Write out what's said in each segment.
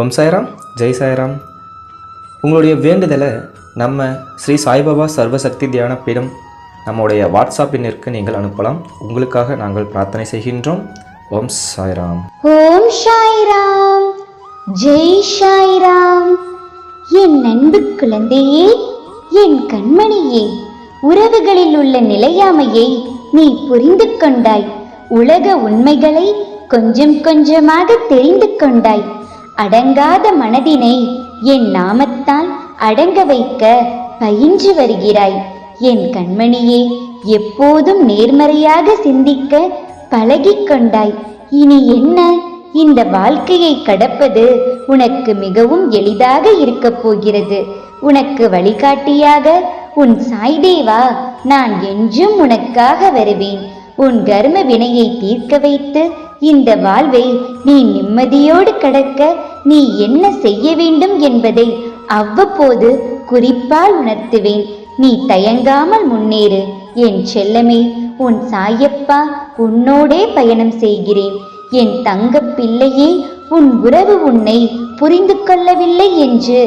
ஓம் சாய்ராம் ஜெய் சாய்ராம். உங்களுடைய வேண்டுதலை நம்ம ஸ்ரீ சாய்பாபா சர்வசக்தி தியான பீடம் நம்முடைய வாட்ஸ்அப் எண்ணிற்கு நீங்கள் அனுப்பலாம். உங்களுக்காக நாங்கள் பிரார்த்தனை செய்கின்றோம். ஓம் சாய்ராம். ஓம் சாய்ராம் ஜெய் சாய்ராம். என் அன்பு குழந்தையே என் கண்மணியே உறவுகளில் உள்ள நிலையாமையை நீ புரிந்து கொண்டாய். உலக உண்மைகளை கொஞ்சம் கொஞ்சமாக தெரிந்து கொண்டாய். அடங்காத மனதினை என் நாமத்தால் அடங்க வைக்க பயின்று வருகிறாய். என் கண்மணியே எப்போதும் நேர்மறையாக சிந்திக்க பழகிக் கொண்டாய். இனி என்ன? இந்த வாழ்க்கையை கடப்பது உனக்கு மிகவும் எளிதாக இருக்கப் போகிறது. உனக்கு வழிகாட்டியாக உன் சாய்தேவா நான் என்றும் உனக்காக வருவேன். உன் கர்ம வினையை தீர்க்க வைத்து இந்த வாழ்வை நீ நிம்மதியோடு கடக்க நீ என்ன செய்ய வேண்டும் என்பதை அவ்வப்போது குறிப்பால் உணர்த்துவேன். நீ தயங்காமல் முன்னேறு. என் செல்லமே உன் சாயப்பா உன்னோடே பயணம் செய்கிறேன். என் தங்க பிள்ளையே உன் உறவு உன்னை புரிந்து கொள்ளவில்லை என்று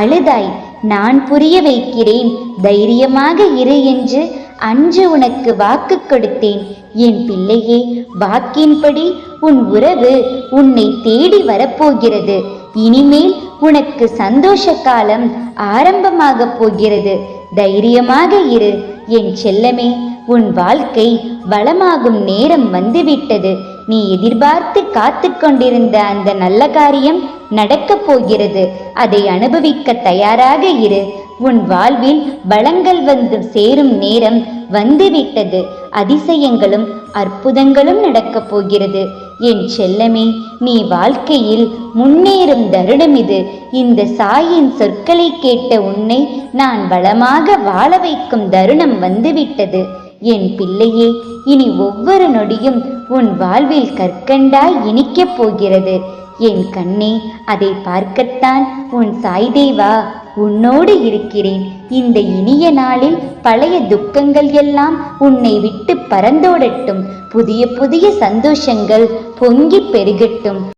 அழுதாய். நான் புரிய வைக்கிறேன். தைரியமாக இரு என்று அன்று உனக்கு வாக்கு கொடுத்தேன். என் பிள்ளையே வாக்கின்படி உன் உறவு உன்னை தேடி வரப்போகிறது. இனிமேல் உனக்கு சந்தோஷ காலம் ஆரம்பமாக போகிறது. தைரியமாக இரு. என் செல்லமே உன் வாழ்க்கை வளமாகும் நேரம் வந்துவிட்டது. நீ எதிர்பார்த்து காத்து கொண்டிருந்த அந்த நல்ல காரியம் நடக்கப் போகிறது. அதை அனுபவிக்க தயாராக இரு. உன் வாழ்வில் வளங்கள் வந்து சேரும் நேரம் வந்துவிட்டது. அதிசயங்களும் அற்புதங்களும் நடக்கப் போகிறது. என் செல்லமே நீ வாழ்க்கையில் முன்னேறும் தருணம் இது. இந்த சாயின் சொற்களை கேட்ட உன்னை நான் வளமாக வாழ வைக்கும் தருணம் வந்துவிட்டது. என் பிள்ளையே இனி ஒவ்வொரு நொடியும் உன் வாழ்வில் கற்கண்டாய் இனிக்கப் போகிறது. என் கண்ணே அதை பார்க்கத்தான் உன் சாய்தேவா உன்னோடு இருக்கிறேன். இந்த இனிய நாளில் பழைய துக்கங்கள் எல்லாம் உன்னை விட்டு பறந்தோடட்டும். புதிய புதிய சந்தோஷங்கள் பொங்கி பெருகட்டும்.